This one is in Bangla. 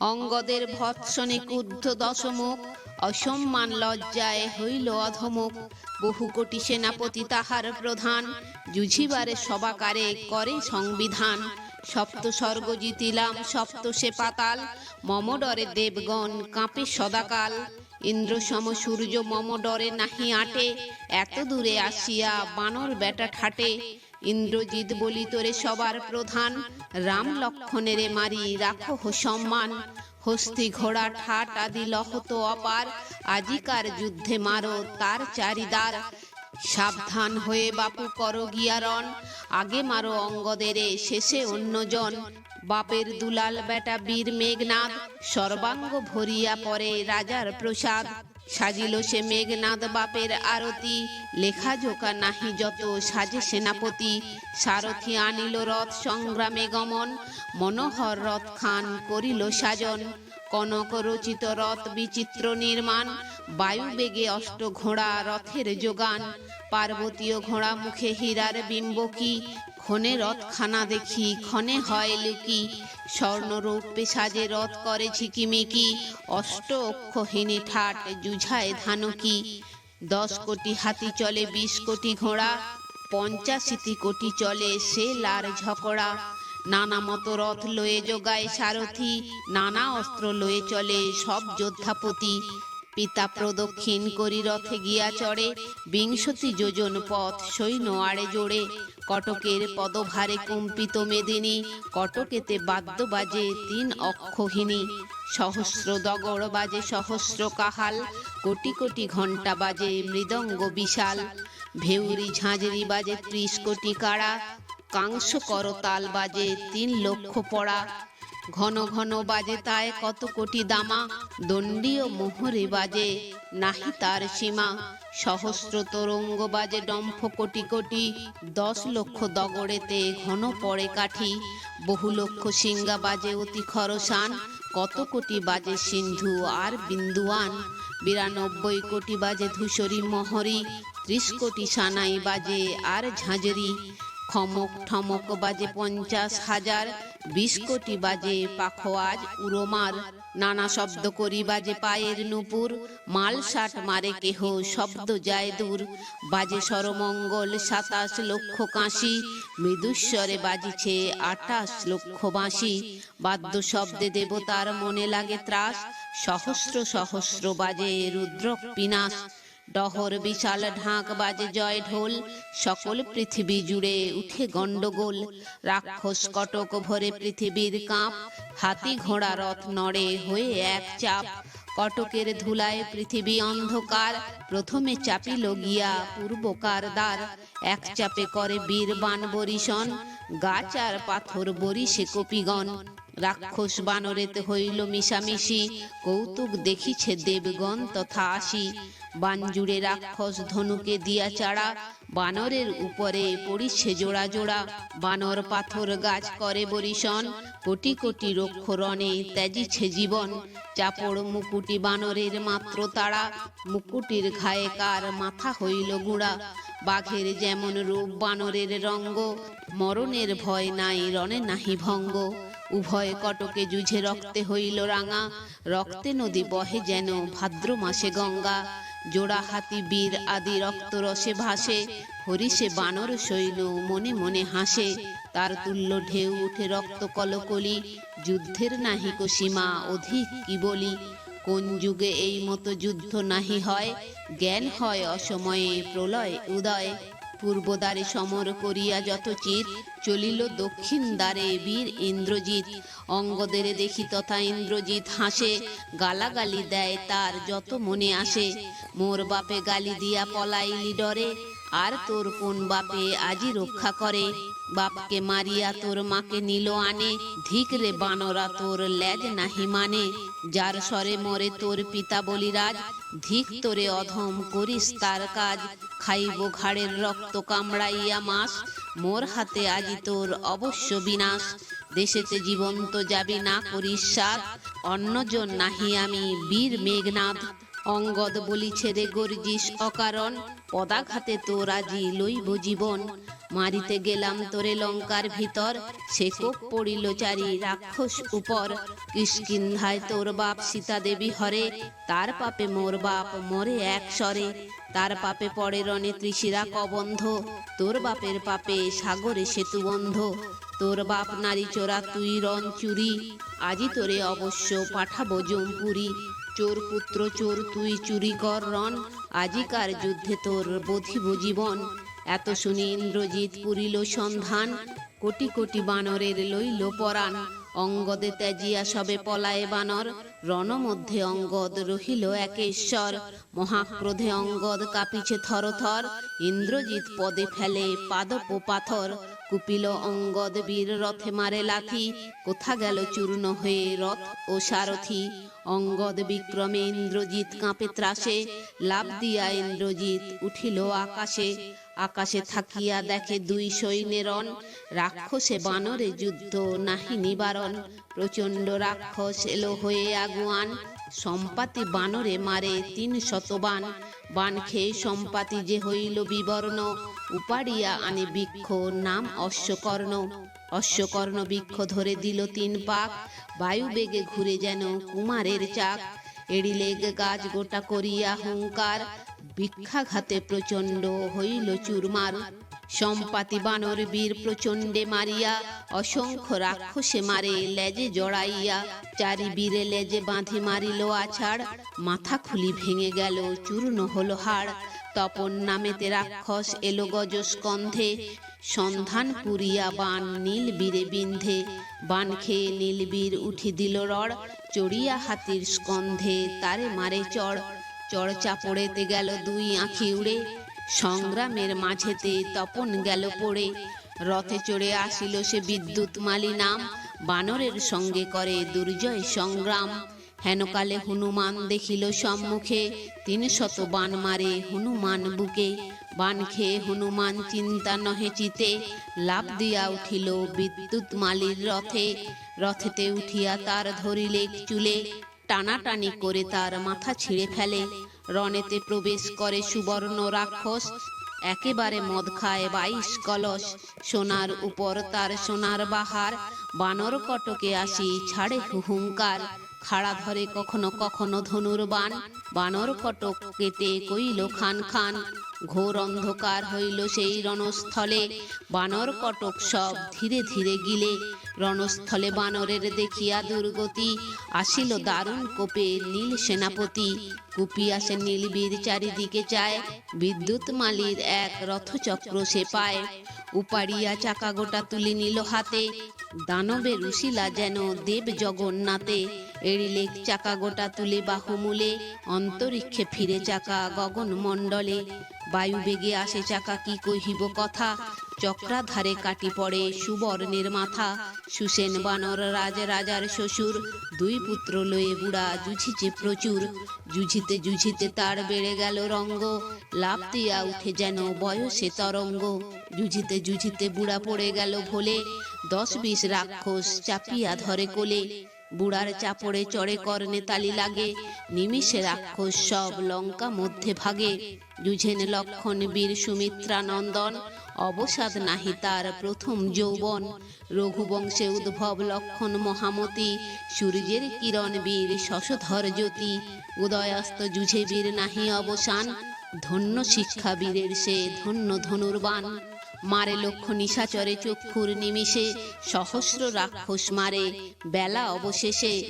অঙ্গদের ভৎসনে ক্রুদ্ধ দশমুখ, অসম্মান লজ্জায় হইল অধমুখ। বহু কোটি সেনাপতি তাহার প্রধান জুঝিবারে সবাকারে করে সংবিধান। সপ্ত স্বর্গ জিতিলাম, সপ্ত সে পাতাল, মম ডরে দেবগণ কাঁপে সদাকাল। ইন্দ্র সম সূর্য মম ডরে নাহি আটে, এত দূরে আসিয়া বানর বেটা ঠাটে ইন্দ্রজিৎ বলি, তোরে সবার প্রধান। রাম লক্ষণেরে মারি, রাখো সম্মান। হস্তি ঘোড়া ঠাট আদি লহত অপার। আজিকার যুদ্ধে মারো তার চারিদার। সাবধান হয়ে বাপু করো গিয়ারণ। আগে মারো অঙ্গদেরে, শেষে অন্যজন। বাপের দুলাল বেটা বীর মেঘনাদ, সর্বাঙ্গ ভরিয়া পরে রাজার প্রসাদ। সাজিল সে মেঘনাদ বাপের আরতি। লেখা জোকা নাহি যত সাজে সেনাপতি। সারথি আনিল রথ সংগ্রামে গমন। মনোহর রথ খান করিল সাজন। কনক রচিত রথ বিচিত্র নির্মাণ। বায়ু বেগে অষ্ট ঘোড়া রথের যোগান। পার্বতীয় ঘোড়া মুখে হীরার বিম্বকি ক্ষণে রথখানা দেখি ক্ষণে হয় লুকি। স্বর্ণরূপে সাজে রথ করে ঝিকিমিকি। অষ্ট অক্ষহীনী ঠাট জুঝায় ধানকি। দশ কোটি হাতি চলে, বিশ কোটি ঘোড়া। পঞ্চাশিটি কোটি চলে, সে লার ঝকড়া। নানা মতো রথ লয়ে যোগায় সারথি। নানা অস্ত্র লয়ে চলে সব যোদ্ধাপতি। পিতা প্রদক্ষিণ করি রথে গিয়া চড়ে। বিংশতি যোজন পথ সৈন্য আড়ে জোড়ে। কটকের পদভারে কম্পিত মেদিনী, কটকেতে বাদ্য বাজে তিন অক্ষহীনী সহস্র দগড় বাজে সহস্র কাহাল, কোটি কোটি ঘণ্টা বাজে মৃদঙ্গ বিশাল। ভেউরি ঝাঁঝরি বাজে ত্রিশ কোটি কাড়া কাংস করতাল বাজে তিন লক্ষ পড়া। ঘন ঘন বাজে তায় কত কোটি দামা, দণ্ডীয় মোহরে বাজে নাহি তার সীমা। সহস্র তরঙ্গ বাজে ডম্ফ কোটি কোটি, দশ লক্ষ দগড়েতে ঘন পড়ে কাঠি, বহু লক্ষ সিঙ্গা বাজে অতি খরসান, কত কোটি বাজে সিন্ধু আর বিন্দুয়ান, বিরানব্বই কোটি বাজে ধূসরি মহরি, ত্রিশ কোটি সানাই বাজে আর ঝাঁঝরি, খমক ঠমক বাজে পঞ্চাশ হাজার বিশ কোটি বাজে পাখোয়াজ, উড়োমার, নানা শব্দ করি বাজে পায়ের নুপুর মাল ষাট মারে কেহ, শব্দ যায় দূর। বাজে সরমঙ্গল, সাতাশ লক্ষ কাশি, মৃদুস্বরে বাজিছে আঠাশ লক্ষ বাঁশি। বাদ্য শব্দে দেবতার মনে লাগে ত্রাস, সহস্র সহস্র বাজে রুদ্র পিনাশ ডহর বিশাল ঢাক বাজে জয় ঢোল। সকল পৃথিবী জুড়ে উঠে গন্ডগোল রাক্ষস কটক ভরে পৃথিবীর কাঁপ। হাতি ঘোড়া রথ নড়ে হয়ে এক চাপ। কটকের ধুলায় পৃথিবী অন্ধকার। প্রথমে চাপিল গিয়া পূর্বকার দ্বার। এক চাপে করে বীর বান বরিশন। গাছ আর পাথর বরিশে কপিগণ। রাক্ষস বানরেতে হইল মিশামিশি। কৌতুক দেখিছে দেবগণ তথা আসি বানজুড়ে রাক্ষস ধনুকে দিয়া চাড়া, বানরের উপরে পড়িছে জোড়া জোড়া। বানর পাথর গাছ করে বরিশন, কোটি কোটি রক্ষ রণে ত্যাজিছে জীবন। চাপড় মুকুটি বানরের মাত্র তাড়া, মুকুটির ঘায়ে কার মাথা হইল গুড়া। বাঘের যেমন রূপ বানরের রঙ্গ, মরণের ভয় নাই রণে নাহি ভঙ্গ। উভয় কটকে যুঝে রক্তে হইল রাঙা, রক্তে নদী বহে যেন ভাদ্র মাসে গঙ্গা। জোড়া হাতি, বীর আদি, রক্তরসে ভাসে। হরিষে বানর শৈল, মনে মনে হাসে। তার তুল্য ঢেউ উঠে রক্ত কলকলি। যুদ্ধের নাহি সীমা, অধিক কি বলি? কোন যুগে এই মতো যুদ্ধ নাহি হয়? জ্ঞান হয় অসময়ে, প্রলয় উদয়। পূর্ব দ্বারে সমর করিয়া যত চিত, চলিল দক্ষিণ দ্বারে বীর ইন্দ্রজিৎ। অঙ্গদের দেখি তথা ইন্দ্রজিৎ হাসে, গালাগালি দেয় তার যত মনে আসে। মোর বাপে গালি দিয়া পলাইলি ডরে, আর তোর কোন বাপে আজি রক্ষা করে? বাপকে মারিয়া তোর মাকে নিল আনে, ধিক রে বানরা তোর লেজ নাহি মানে। যার স্বরে মরে তোর পিতা বলিরাজ, ধিক তোরে অধম করিস তার কাজ। খাইব ঘাড়ের রক্ত কামড়াইয়া মাস মোর হাতে আজি তোর অবশ্য বিনাশ। দেশেতে জীবন্ত যাবি না করিস সাত অন্যজন নাহি আমি বীর মেঘনাথ অঙ্গদ বলি ছেড়ে গর্জিস অকারণ। পদাঘাতে তোর আজি লইব জীবন। মারিতে গেলাম তোরে লঙ্কার ভিতর। সে কোপ পড়িল চারি রাক্ষস উপর। কিষ্কিন্ধায় তোর বাপ সীতা দেবী হরে, তার পাপে মোর বাপ মরে এক স্বরে। তার পাপে পড়ে রণে ত্রিশিরা কবন্ধ। তোর বাপের পাপে সাগরে সেতু বন্ধ। তোর বাপ নারী চোরা তুই রণ চুরি। আজি তোরে অবশ্য পাঠাবো জমপুরি। চোর পুত্র চোর তুই চুরি কর রণ। আজিকার যুদ্ধে তোর বধিব জীবন। এত শুনি ইন্দ্রজিৎ পুরিল সন্ধান। কোটি কোটি বানরের লইল পরাণ। অঙ্গদে ত্যাজিয়া সবে পলায়ে বানর। রণমধ্যে অঙ্গদ রহিল একেশ্বর। মহাক্রোধে অঙ্গদ কাঁপিছে থরথর। ইন্দ্রজিৎ পদে ফেলে পাদপ পাথর। কুপিল অঙ্গদ বীর রথে মারে লাথি। কোথা গেল চূর্ণ হয়ে রথ ও সারথি? অঙ্গদ বিক্রমে ইন্দ্রজিৎ কাঁপে ত্রাসে। লাভ দিয়া ইন্দ্রজিৎ উঠিল আকাশে। আকাশে থাকিয়া দেখে দুই সৈন্যেরন রাক্ষসে বানরে যুদ্ধ, নাহি নিবারণ। প্রচণ্ড রাক্ষস এলো হয়ে আগুয়ান। সম্পাতি বানরে মারে তিন শতবান। বান খেয়ে সম্পাতি যে হইল বিবর্ণ। উপাড়িয়া আনে বৃক্ষ, নাম অশ্বকর্ণ। অশ্বকর্ণ বৃক্ষ ধরে দিল তিন পাক। বায়ু বেগে ঘুরে যেন কুমারের চাক। এড়িলে গাছ গোটা করিয়া হুঙ্কার। ভিক্ষাঘাতে প্রচণ্ড হইল চুরমার। সম্পাতি বানর বীর প্রচণ্ডে মারিয়া, অসংখ্য রাক্ষসে মারে লেজে জড়াইয়া চারি বীরে লেজে বাঁধি মারিল আছাড়, মাথা খুলি ভেঙে গেল, চূর্ণ হল হাড়। তপন নামেতে রাক্ষস এলো গজ স্কন্ধে সন্ধান পুরিয়া বান নীল বীরে বিন্ধে। বান খেয়ে নীলবীর উঠি দিল রড় চড়িয়া হাতির স্কন্ধে তারে মারে চড়। চড় পড়েতে গেল দুই আঁখি উড়ে। সংগ্রামের মাঝেতে তপন গেল পড়ে। রথে চড়ে আসিল সে বিদ্যুৎ মালি নাম বানরের সঙ্গে করে দুর্জয় সংগ্রাম। হেনকালে হনুমান দেখিল সম্মুখে। তিন শত বান মারে হনুমান বুকে। বান খেয়ে হনুমান চিন্তা নহে চিতে। লাভ দিয়া উঠিল বিদ্যুৎ মালির রথে। রথেতে উঠিয়া তার ধরিলে চুলে। টানাটানি করে তার মাথা ছিঁড়ে ফেলে। রণেতে প্রবেশ করে সুবর্ণ রাক্ষস, একেবারে মদ খায় বাইশ কলস। সোনার উপর তার সোনার বাহার, বানর কটকে আসি, ছাড়ে হুহুঙ্কার। খাড়া ধরে কখনো কখনো ধনুর বান বানর কটক কেটে কইল খান খান। ঘোর অন্ধকার হইল সেই রণস্থলে, বানর কটক সব ধীরে ধীরে গিলে। রণস্থলে বানরের দেখিয়া দুর্গতি। আসিল দারুণ কোপে নীল সেনাপতি। কুপিয়া সে নীলবীর চারিদিকে চায় বিদ্যুৎ মালির এক রথচক্র সে পায়। উপাড়িয়া চাকা গোটা তুলে নিল হাতে। দানবের উশিলা যেন দেব জগন্নাথে। এড়িলে চাকা গোটা তুলে বাহুমূলে। অন্তরিক্ষে ফিরে চাকা গগন মণ্ডলে বায়ু বেগে আসে চাকা কি কহিব কথা? চক্রাধারে কাটি পড়ে সুবর্ণের মাথা। সুসেন বানর রাজ রাজার শ্বশুর, দুই পুত্র লয়ে বুড়া জুঝিছে প্রচুর। জুঝিতে জুঝিতে তার বেড়ে গেল রঙ্গ লাভ দিয়া উঠে যেন বয়সে তরঙ্গ। জুঝিতে জুঝিতে বুড়া পড়ে গেল ভোলে, দশ বিশ রাক্ষস চাপিয়া ধরে কোলে। বুড়ার চাপড়ে চড়ে কর্ণে তালি লাগে, নিমিষে রাক্ষস সব লঙ্কা মধ্যে ভাগে। যুঝেন লক্ষণ বীর সুমিত্রা নন্দন অবসাদ নাহি তার প্রথম যৌবন। রঘুবংশে উদ্ভব লক্ষণ মহামতি, সূর্যের কিরণ বীর শশধর জ্যোতি। উদয়াস্ত যুঝে বীর নাহি অবসান, ধন্য শিক্ষা বীরের সে ধন্য ধনুর্বান মারে লক্ষ্য নিশাচরে চক্ষুর নিমিষে, সহস্র রাক্ষস মারে, বেলা অবশেষে